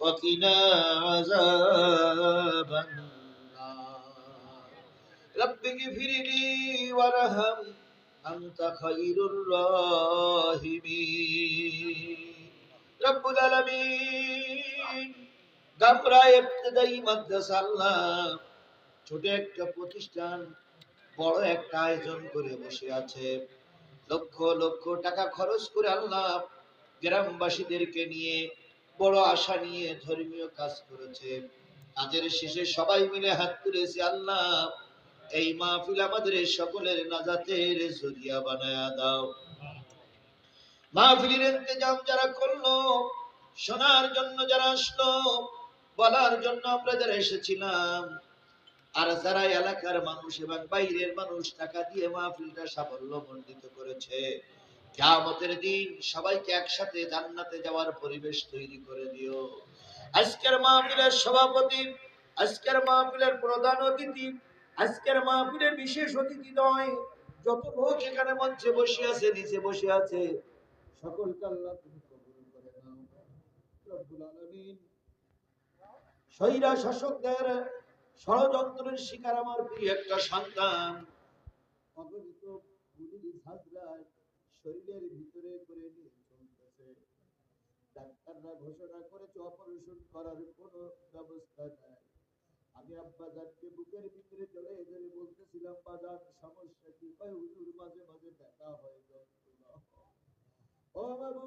وقنا عذاب النار رب اغفر لي وارحم أنت خير الراحمين رب العالمين গামরা ইবতদায়ী মাদ্রাসা আল্লাহ ছোট একটা প্রতিষ্ঠান বড় একটা আয়োজন করে বসে আছে লক্ষ লক্ষ টাকা খরচ করে আল্লাহ গ্রামবাসীদেরকে নিয়ে বড় আশা নিয়ে ধর্মীয় কাজ করেছে। কাজের শেষে সবাই মিলে হাত তুলেছে আল্লাহ, এই মাহফিল আমাদের সকলের নাজাতের জরিয়া বানায়া দাও। মাহফিলের ইন্তজাম যারা করল, শোনার জন্য যারা আসলো, বলার জন্য আমরা যারা এসেছিলাম, আর যারা এলাকার মানুষ এবং বাইরের মানুষ টাকা দিয়ে মাহফিলটা সাফল্য মণ্ডিত করেছে। কিয়ামতের দিন সবাইকে একসাথে জান্নাতে যাওয়ার পরিবেশ তৈরি করে দিও। আজকের মাহফিলের সভাপতি, আজকের মাহফিলের প্রধান অতিথি, আজকের মাহফিলের বিশেষ অতিথি নয়, যত লোক এখানে মঞ্চে বসে আছে, নিচে বসে আছে, সকলকে আল্লাহ তুমি কবুল করে নাও। রব্বুল আলামিন, স্বৈরা শাসকদের ষড়যন্ত্রের শিকার আমার প্রিয় একটা সন্তান, অগণিত ঝাঁঝরায় শরীরের ভিতরে করে নিয়ে চলতেছে। ডাক্তাররা ঘোষণা করেছে অপারেশন করার কোনো ব্যবস্থা নাই। আমি আব্বা জানকে বুকের ভিতরে চলে এদের বলতেছিলাম বাজার সমস্যা কি? কয়, হুজুর, মাঝে মাঝে ব্যথা হয় ও বাবু!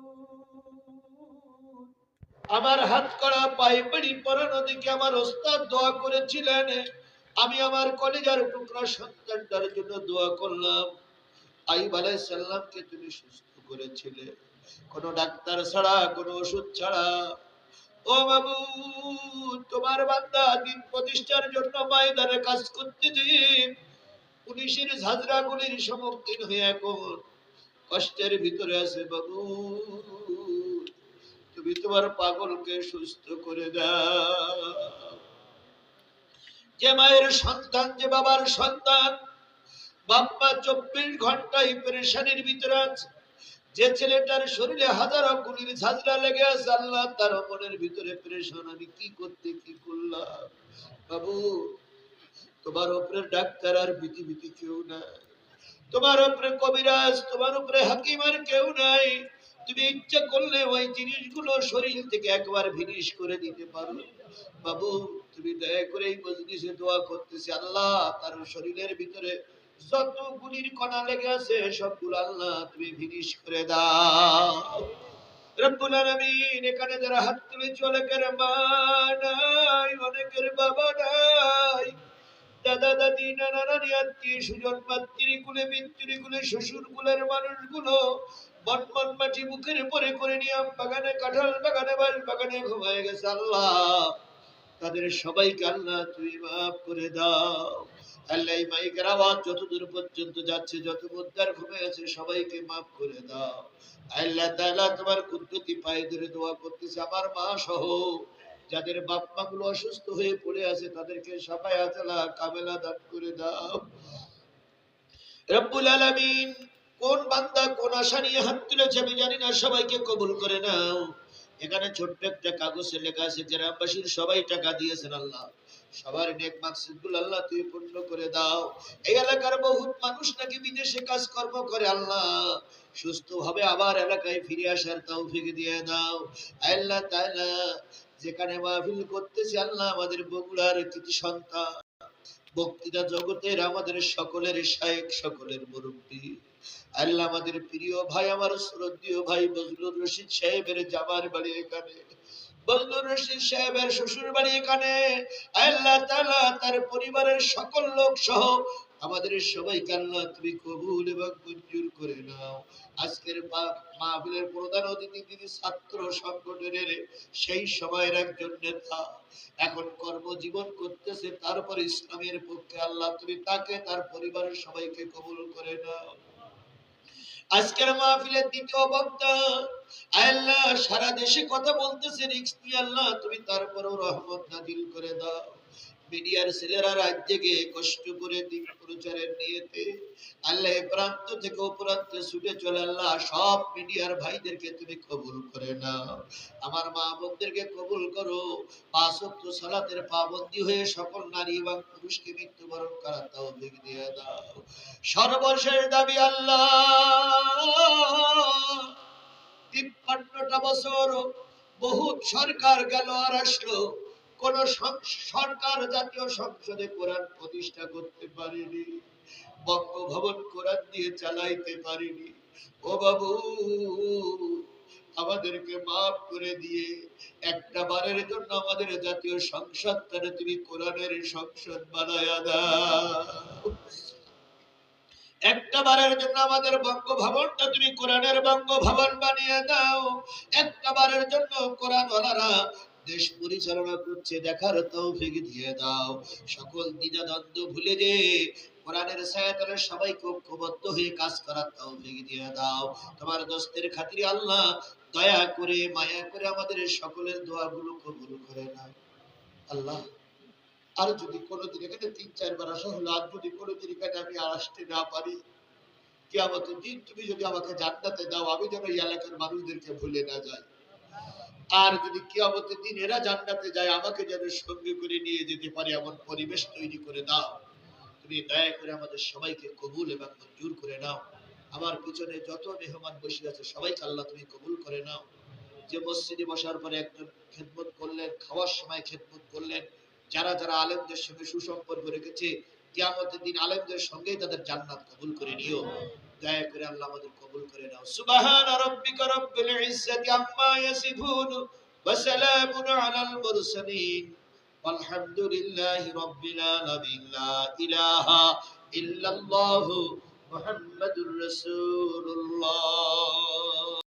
আমার হাত করা পাইপড়ি পরানো দিকে আমার ওস্তাদ দোয়া করেছিলেন। আমি আমার কলেজার টুকরা সন্তানটার জন্য দোয়া করলাম। আইব আলাইহিস সালামকে তুমি সুস্থ করেছিলে? কোনো ডাক্তার ছাড়া, কোনো ওষুধ ছাড়া। ও বাবু, তোমার বান্দা দিন প্রতিষ্ঠার জন্য ময়দানে কাজ করতে পুলিশের ঝাঁঝরা গুলির সম্মুখীন হয়ে এখন। কষ্টের ভিতরে আছে বাবু। তুমি তোমার পাগলকে সুস্থ করে দাও। যে মায়ের সন্তান, যে বাবার সন্তান বাপ্পা চব্বিশ ঘন্টায় পেরেশানির ভিতরে আছে। যে ছেলেটার শরীরে হাজারো গুলির ঝাঁঝরা লেগে আছে, আল্লাহ তার মনের ভিতরে পেরেশান। আমি কি করতে, কি করলাম? বাবু, তোমার উপরে ডাক্তার আর বিধি কেউ নাই। তোমার উপরে কবিরাজ, তোমার উপরে হাকিম আর কেউ নাই। তুমি ইচ্ছা করলে ওই জিনিসগুলো শরীর থেকে একবার ভিনিশ করে দিতে পারো। বাবু, তুমি দয়া করে এই মজলিসে দোয়া করতেছি। আল্লাহ তার শরীরের ভিতরে যত গুলির কণা লেগে আছে, সবগুলো আল্লাহ তুমি ভিনিশ করে দাও। এখানে যারা হাত অনেকের মা নাই, অনেকের বাবা নাই। দাদা, দাদি, নানা আত্মীয় সুজন শ্বশুর কুলের মানুষগুলো বনবন মাটি মুখের পরে করে নিয়ে বাগানে কাঁঠাল বাগানে বাল বাগানে ঘুমায় গেছে আল্লাহ। তাদের সবাইকে আল্লাহ তুই মাফ করে দাও। আল্লাহ যতদূর পর্যন্ত যাচ্ছে, যত ঘুমে আছে, সবাইকে মাফ করে দাও। আল্লাহ তোমার পায়ে ধরে দোয়া করতেছে, আমার মা সহ। যাদের বাপ মা গুলো অসুস্থ হয়ে পড়ে আছে, তাদেরকে সবাই আতলা কামেলা দান করে দাও। রব্বুল আলামিন, কোন বান্দা কোন আশা নিয়ে হাত তুলেছে আমি জানি না, সবাইকে কবুল করে নাও। এখানে ছোট্ট একটা কাগজে লেখা আছে, গ্রামবাসীর সবাই টাকা দিয়েছেন আল্লাহ। সবার নেক মাকসুদগুলো আল্লাহ, তুই পূর্ণ করে দাও। এই এলাকার বহুত মানুষ নাকি বিদেশে কাজ কর্ম করে, আল্লাহ। সুস্থ ভাবে আবার এলাকায় ফিরে আসার তৌফিক দিয়ে দাও। আল্লাহ তাআলা যেখানে মাহফিল করতেছি, আল্লাহ আমাদের বগুড়ার কৃতি সন্তান। বক্তৃতা জগতের আমাদের সকলের শায়েক, সকলের মুরব্বী। আল্লাহ আমাদের প্রিয় ভাই, আমার শ্রদ্ধীয় ভাই বজলুর রশিদ সাহেবের জামার বাড়ি এখানে। প্রধান অতিথি তিনি ছাত্র সংগঠনের, সেই সময়ের একজন নেতা। এখন কর্মজীবন করতেছে, তারপর ইসলামের পক্ষে আল্লাহ তুমি তাকে, তার পরিবারের সবাইকে কবুল করে নাও। আজকের মাহফিলের দ্বিতীয় বক্তা। আল্লাহ, সারা দেশে কথা বলতেছে, রিক্স আল্লাহ, তুমি তারপরও রহমত নাজিল করে দাও। মিডিয়ার ছেলেরা রাজ্যে গিয়ে কষ্ট করে দিন প্রচারের নিয়েতে আল্লাহ প্রান্ত থেকে ও ছুটে চলে আল্লাহ, সব মিডিয়ার ভাইদেরকে তুমি কবুল করে নাও। আমার মা বোনদেরকে কবুল করো। পাঁচ সালাতের পাবন্দি হয়ে সকল নারী এবং পুরুষকে মৃত্যুবরণ করার তৌফিক দিয়ে দাও। সর্বশেষ দাবি আল্লাহ। তিপ্পান্নটা বছর বহুত সরকার গেল আর আসলো। কোন সরকার জাতীয় সংসদে কোরআন প্রতিষ্ঠা করতে পারেনি। বঙ্গভবন কোরআন দিয়ে চালাইতে পারিনি। ও বাবু, আমাদেরকে মাফ করে দিয়ে একটা বারের জন্য আমাদের জাতীয় সংসদটারে তুমি কোরআনের সংসদ বানায়া একটা বারের জন্য আমাদের বঙ্গভবনটা তুমি কোরআনের বঙ্গভবন বানিয়ে দাও। একটা বারের জন্য কোরআন ওনারা দেশ পরিচালনা করছে, দেখার তৌফিক দিয়ে দাও। সকল দ্বিধাদ্বন্দ্ব ভুলে যে কোরআনের সায়াতলে ঐক্যবদ্ধ হয়ে কাজ করার দিয়ে দাও। তোমার দোস্তের খাতিরে আল্লাহ দয়া করে, মায়া করে আমাদের সকলের দোয়াগুলো কবুল করে নাও। আল্লাহ, আর যদি কোনোদিন এখানে তিন চারবার আসা হলো, আর যদি কোনোদিন এখানে আমি আসতে না পারি, কিয়ামতের দিন তুমি যদি আমাকে জান্নাতে দাও, আমি যেন এই এলাকার মানুষদেরকে ভুলে না যাই। আর যদি কিয়ামতের দিন এরা জান্নাতে যায়, আমাকে যেন সঙ্গে করে নিয়ে যেতে পারে, এমন পরিবেশ তৈরি করে দাও। তুমি দয়া করে আমাদের সবাইকে কবুল এবং মঞ্জুর করে নাও। আমার পিছনে যত মেহমান বসে আছে, সবাইকে আল্লাহ তুমি কবুল করে নাও। যে মসজিদে বসার পরে একজন খেদমত করলেন, খাওয়ার সময় খেদমত করলেন, যারা যারা আলেমদের সঙ্গে সুসম্পর্ক রেখেছে, কিয়ামতের দিন আলেমদের সঙ্গেই তাদের জান্নাত কবুল করে নিও। দয়া করে আল্লাহ আমাদের কবুল করে নাও। সুবহান রাব্বিকা রাব্বিল ইজ্জাতি আম্মা ইয়াসিফুন ওয়া সালামুন আলাল মুরসালিন। আলহামদুলিল্লাহি রাব্বিল আলামিন। লা ইলাহা ইল্লাল্লাহু মুহাম্মাদুর রাসূলুল্লাহ।